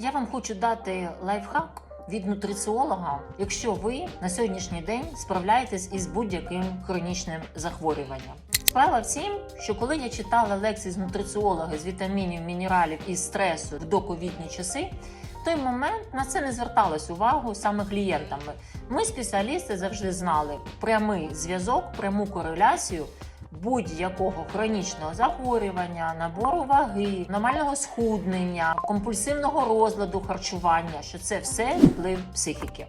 Я вам хочу дати лайфхак від нутриціолога, якщо ви на сьогоднішній день справляєтесь із будь-яким хронічним захворюванням. Справа в тім, що коли я читала лекції з нутриціолога з вітамінів, мінералів і стресу в доковідні часи, в той момент на це не зверталось увагу саме клієнтами. Ми, спеціалісти, завжди знали прямий зв'язок, пряму кореляцію будь-якого хронічного захворювання, набору ваги, нормального схуднення, компульсивного розладу харчування, що це все вплив психіки.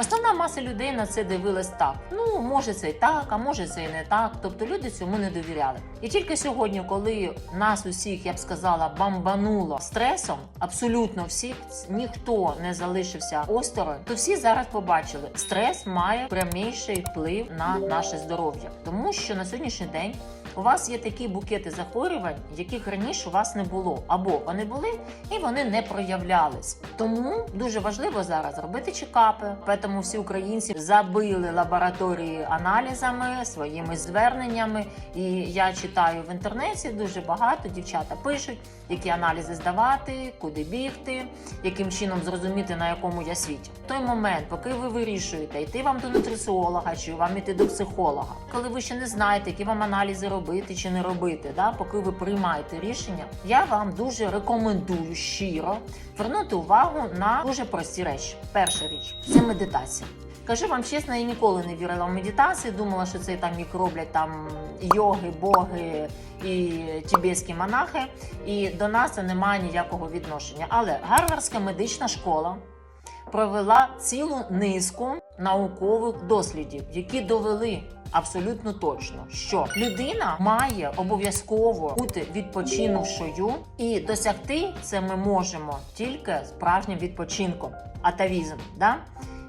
Основна маса людей на це дивилась так: ну може це і так, а може це і не так. Тобто люди цьому не довіряли. І тільки сьогодні, коли нас усіх, я б сказала, бамбануло стресом, абсолютно всіх ніхто не залишився осторонь, то всі зараз побачили, стрес має пряміший вплив на наше здоров'я, тому що на сьогоднішній день. bem? У вас є такі букети захворювань, яких раніше у вас не було, або вони були і вони не проявлялись. Тому дуже важливо зараз робити чекапи. Тому всі українці забили лабораторії аналізами, своїми зверненнями. І я читаю в інтернеті дуже багато дівчата пишуть, які аналізи здавати, куди бігти, яким чином зрозуміти на якому я світі. В той момент, поки ви вирішуєте, йти вам до нутриціолога чи вам іти до психолога, коли ви ще не знаєте, які вам аналізи робити чи не робити, да, поки ви приймаєте рішення, я вам дуже рекомендую щиро звернути увагу на дуже прості речі. Перша річ це медитація. Кажу вам чесно, я ніколи не вірила в медитацію. Думала, що це там їх роблять там йоги, боги і тібетські монахи. І до нас це немає ніякого відношення. Але Гарвардська медична школа провела цілу низку наукових дослідів, які довели. Абсолютно точно, що людина має обов'язково бути відпочинувшою, і досягти це ми можемо тільки справжнім відпочинком. Атавізм, да?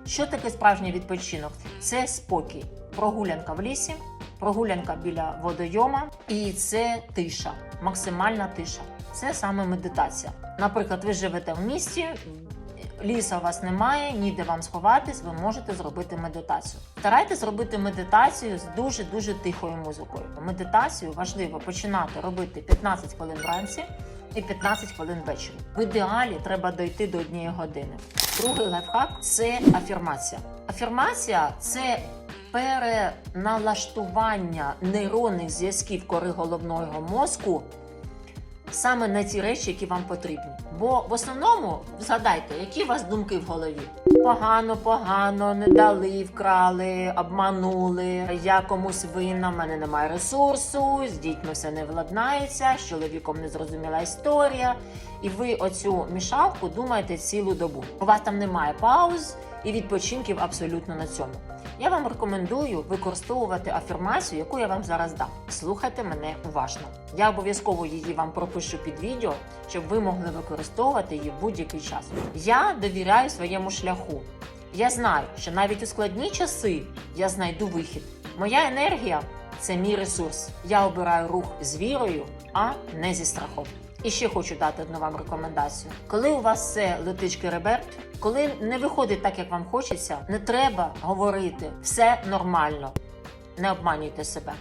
Що таке справжній відпочинок? Це спокій, прогулянка в лісі, прогулянка біля водойома, і це тиша, максимальна тиша. Це саме медитація. Наприклад, ви живете в місті. Ліса у вас немає, ніде вам сховатись, ви можете зробити медитацію. Старайтесь зробити медитацію з дуже дуже тихою музикою. Медитацію важливо починати робити 15 хвилин вранці і 15 хвилин ввечері. В ідеалі треба дойти до однієї години. Другий лайфхак це афірмація. Афірмація це переналаштування нейронних зв'язків кори головного мозку саме на ті речі, які вам потрібні. Бо в основному згадайте, які у вас думки в голові. Погано, погано, не дали, вкрали, обманули. Я комусь винна, в мене немає ресурсу, з дітьми все не владнається, з чоловіком незрозуміла історія. І ви оцю мішалку думаєте цілу добу. У вас там немає пауз і відпочинків абсолютно на цьому. Я вам рекомендую використовувати афірмацію, яку я вам зараз дам. Слухайте мене уважно. Я обов'язково її вам пропишу під відео, щоб ви могли використовувати її в будь-який час. Я довіряю своєму шляху. Я знаю, що навіть у складні часи я знайду вихід. Моя енергія це мій ресурс. Я обираю рух з вірою, а не зі страхом. І ще хочу дати одну вам рекомендацію. Коли у вас все летить шкереберть, коли не виходить так, як вам хочеться, не треба говорити все нормально. Не обманюйте себе.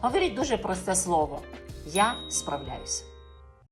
Говоріть дуже просте слово: я справляюся.